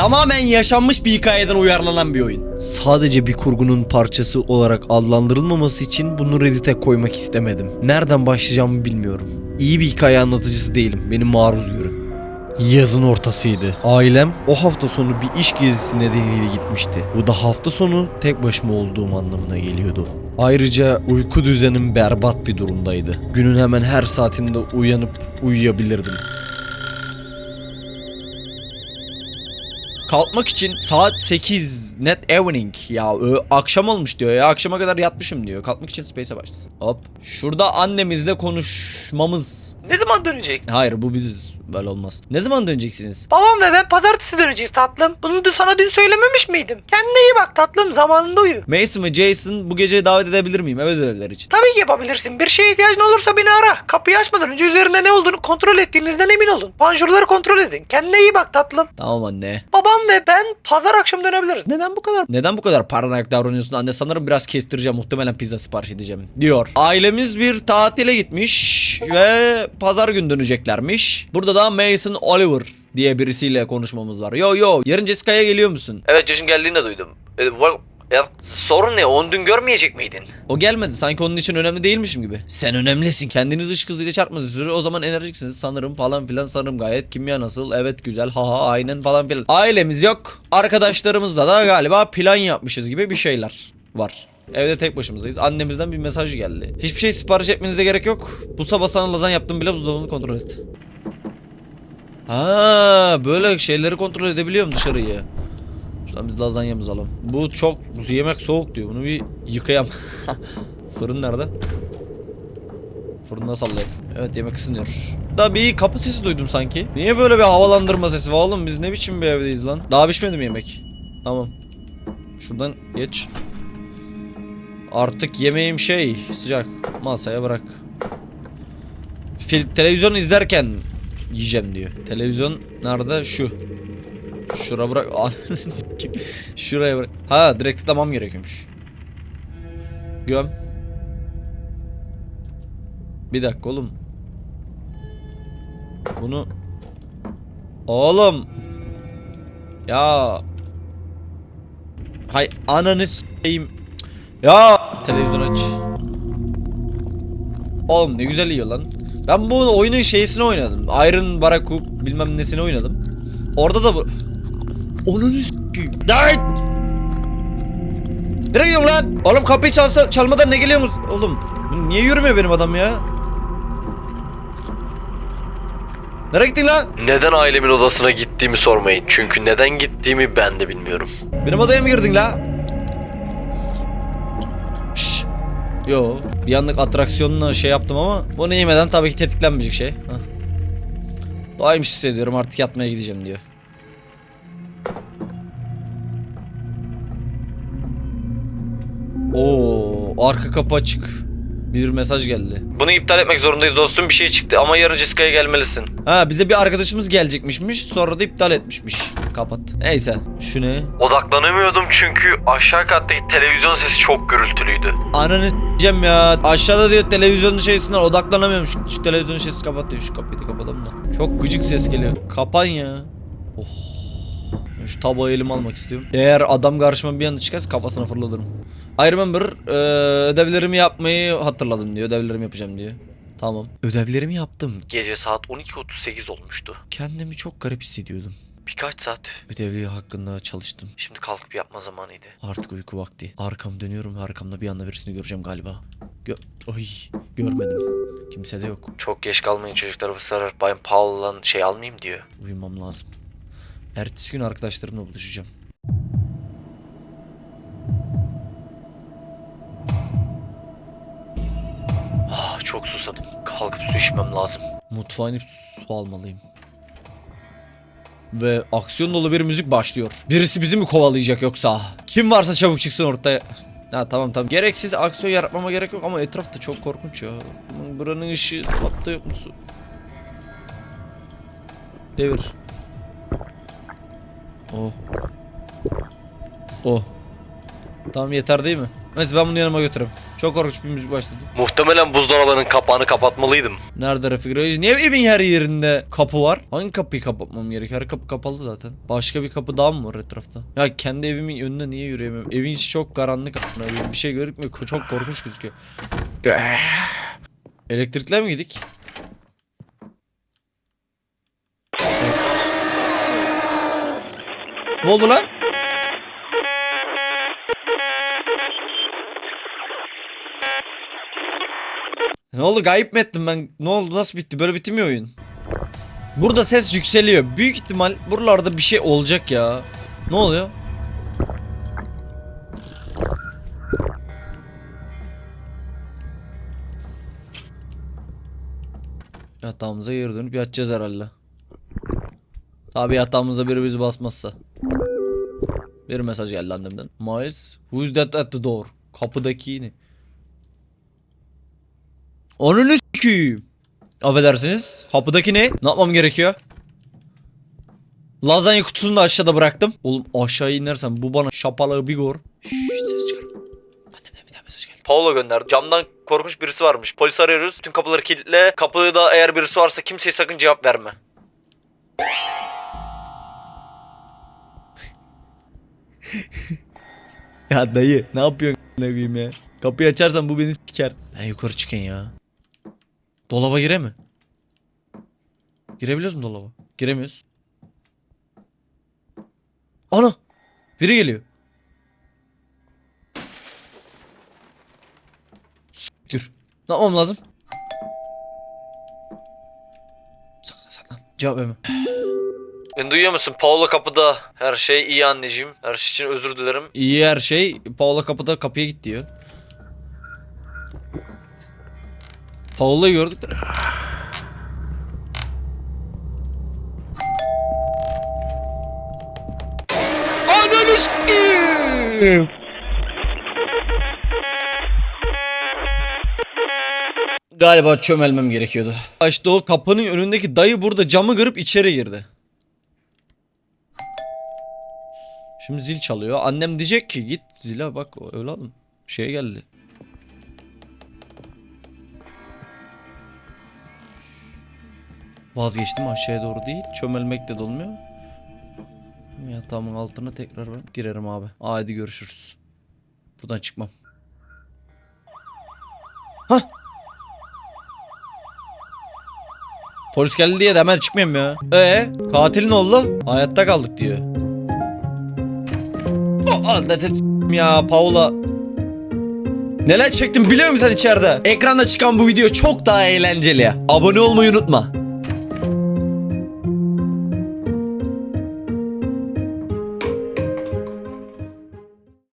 Tamamen yaşanmış bir hikayeden uyarlanan bir oyun. Sadece bir kurgunun parçası olarak adlandırılmaması için bunu Reddit'e koymak istemedim. Nereden başlayacağımı bilmiyorum. İyi bir hikaye anlatıcısı değilim. Beni maruz görün. Yazın ortasıydı. Ailem o hafta sonu bir iş gezisi nedeniyle gitmişti. Bu da hafta sonu tek başıma olduğum anlamına geliyordu. Ayrıca uyku düzenim berbat bir durumdaydı. Günün hemen her saatinde uyanıp uyuyabilirdim. Kalkmak için saat 8 net evening ya akşam olmuş diyor ya akşama kadar yatmışım diyor. Kalkmak için space'e başlasın. Hop. Şurada annemizle konuşmamız. Ne zaman dönecek? Hayır bu biziz. Böyle olmaz. Ne zaman döneceksiniz? Babam ve ben pazartesi döneceğiz tatlım. Bunu da sana dün söylememiş miydim? Kendine iyi bak tatlım zamanında uyu. Mason ve Jason bu gece davet edebilir miyim eve ödevler için? Tabii ki yapabilirsin. Bir şeye ihtiyacın olursa beni ara. Kapıyı açmadan önce üzerinde ne olduğunu kontrol ettiğinizden emin olun. Panjurları kontrol edin. Kendine iyi bak tatlım. Tamam anne. Babam ve ben pazar akşam dönebiliriz. Neden bu kadar neden bu kadar paranoyak davranıyorsun anne? Sanırım biraz kestireceğim. Muhtemelen pizza sipariş edeceğim diyor. Ailemiz bir tatile gitmiş ve pazar gün döneceklermiş. Burada da Mason Oliver diye birisiyle konuşmamız var. Yo yo yarın Jessica'ya geliyor musun? Evet Josh'un geldiğini de duydum. E, ya, sorun ne? Onu dün görmeyecek miydin? O gelmedi. Sanki onun için önemli değilmişim gibi. Sen önemlisin. Kendiniz ışık hızıyla çarpmadığı sürece o zaman enerjiksiniz sanırım falan filan sanırım gayet. Kimya nasıl? Evet güzel. Ha ha aynen falan filan. Ailemiz yok. Arkadaşlarımızla da galiba plan yapmışız gibi bir şeyler var. Evde tek başımızdayız. Annemizden bir mesaj geldi. Hiçbir şey sipariş etmenize gerek yok. Bu sabah sana lazan yaptım bile buzdolabını kontrol et. Ha böyle şeyleri kontrol edebiliyorum dışarıyı. Şuradan biz lazanyamızı alalım. Bu çok bu yemek soğuk diyor. Bunu bir yıkayam. Fırın nerede? Fırında sallayayım. Evet yemek ısınıyor. Da bir kapı sesi duydum sanki. Niye böyle bir havalandırma sesi var oğlum? Biz ne biçim bir evdeyiz lan? Daha pişmedi mi yemek? Tamam. Şuradan geç. Artık yemeğim şey sıcak. Masaya bırak. Fil televizyon izlerken yiyeceğim diyor. Televizyon nerede? Şu. Şura bırak. Şuraya bırak. Ha direkt tıklamam gerekiyormuş. Göm. Bir dakika oğlum. Bunu Oğlum. Ya. Hay ananı s**eyim. Ya televizyon aç. Oğlum ne güzel yiyor lan. Ben bu oyunun şeysini oynadım. Iron Baraku bilmem nesini oynadım. Orada da bu. Onun s**eyim. Lan! Nereye gidiyorsun lan? Oğlum kapıyı çalsa, çalmadan ne geliyorsunuz? Oğlum niye yürümüyor benim adam ya? Nereye gittin lan? Neden ailemin odasına gittiğimi sormayın. Çünkü neden gittiğimi ben de bilmiyorum. Benim odaya mı girdin la? Yo. Bir anlık atraksiyonla şey yaptım ama bunu yemeden tabii ki tetiklenmeyecek şey. Hah. Doğaymış hissediyorum artık yatmaya gideceğim diyor. Oo, arka kapı açık. Bir mesaj geldi. Bunu iptal etmek zorundayız dostum. Bir şey çıktı ama yarın Jessica'ya gelmelisin. Ha bize bir arkadaşımız gelecekmişmiş sonra da iptal etmişmiş. Kapat. Neyse şu ne? Odaklanamıyordum çünkü aşağı kattaki televizyon sesi çok gürültülüydü. Ananı s**eceğim ya. Aşağıda diyor televizyonun şeysinden odaklanamıyorum. Şu, şu televizyonun sesi kapat diyor. Şu kapıyı da kapatalım da. Çok gıcık ses geliyor. Kapan ya. Oh. Ben Şu tabağı elime almak istiyorum. Eğer adam karşıma bir anda çıkarsa kafasına fırlatırım. I remember eee, ödevlerimi yapmayı hatırladım diyor. Ödevlerimi yapacağım diyor. Tamam. Ödevlerimi yaptım. Gece saat 12.38 olmuştu. Kendimi çok garip hissediyordum. Birkaç saat. Ödevi hakkında çalıştım. Şimdi kalkıp yapma zamanıydı. Artık uyku vakti. Arkam dönüyorum ve arkamda bir anda birisini göreceğim galiba. Gö Ay görmedim. Kimse de yok. Çok geç kalmayın çocuklar bu sefer Bayım Paul'dan şey almayayım diyor. Uyumam lazım. Ertesi gün arkadaşlarımla buluşacağım. Ah çok susadım. Kalkıp su içmem lazım. Mutfağa inip su almalıyım. Ve aksiyon dolu bir müzik başlıyor. Birisi bizi mi kovalayacak yoksa? Kim varsa çabuk çıksın ortaya. Ha tamam tamam. Gereksiz aksiyon yaratmama gerek yok ama etraf da çok korkunç ya. Buranın ışığı hatta yok mu su? Devir. Oh. Oh. Tamam yeter değil mi? Neyse ben bunu yanıma götürürüm. Çok korkunç bir müzik başladı. Muhtemelen buzdolabının kapağını kapatmalıydım. Nerede Reis? Niye evin her yerinde kapı var? Hangi kapıyı kapatmam gerekiyor? Her kapı kapalı zaten. Başka bir kapı daha mı var etrafta? Ya kendi evimin önüne niye yürüyemiyorum? Evin içi çok karanlık. Bir şey görünmüyor. Çok korkunç gözüküyor. Elektrikler mi gidik? Ne oldu lan? Ne oldu gayip mi ettim ben? Ne oldu nasıl bitti? Böyle bitti mi oyun? Burada ses yükseliyor. Büyük ihtimal buralarda bir şey olacak ya. Ne oluyor? Yatağımıza geri dönüp yatacağız herhalde. Tabi yatağımızda biri bizi basmazsa. Bir mesaj geldi annemden. Miles, who is that at the door? Kapıdaki ne? Onu s**eyim. Affedersiniz. Kapıdaki ne? Ne yapmam gerekiyor? Lazanya kutusunu da aşağıda bıraktım. Oğlum aşağı inersem bu bana şapalığı bir gor. Ses çıkarma. Annemden bir daha mesaj geldi. Paolo gönderdi. Camdan korkunç birisi varmış. Polis arıyoruz. Tüm kapıları kilitle. Kapıda eğer birisi varsa kimseye sakın cevap verme. Ya dayı ne yapıyorsun ne ya? Kapıyı açarsan bu beni siker. Ben yukarı çıkayım ya. Dolaba gire mi? Girebiliyoruz mu dolaba? Giremiyoruz. Ana! Biri geliyor. Siktir. Ne yapmam lazım? Saklan saklan. Cevap verme. Beni duyuyor musun? Paolo kapıda. Her şey iyi anneciğim. Her şey için özür dilerim. İyi her şey. Paula kapıda kapıya git diyor. Paula'yı gördük de. Galiba çömelmem gerekiyordu. İşte o kapının önündeki dayı burada camı kırıp içeri girdi. Şimdi zil çalıyor. Annem diyecek ki git zile bak evladım. Şey geldi. Vazgeçtim aşağıya doğru değil. Çömelmek de dolmuyor. Yatağımın altına tekrar ben girerim abi. Hadi görüşürüz. Buradan çıkmam. Hah. Polis geldi diye de hemen çıkmayayım ya. Ee, katilin oldu. Hayatta kaldık diyor. Aldatı ya Paula. Neler çektim biliyor musun sen içeride? Ekranda çıkan bu video çok daha eğlenceli. Abone olmayı unutma.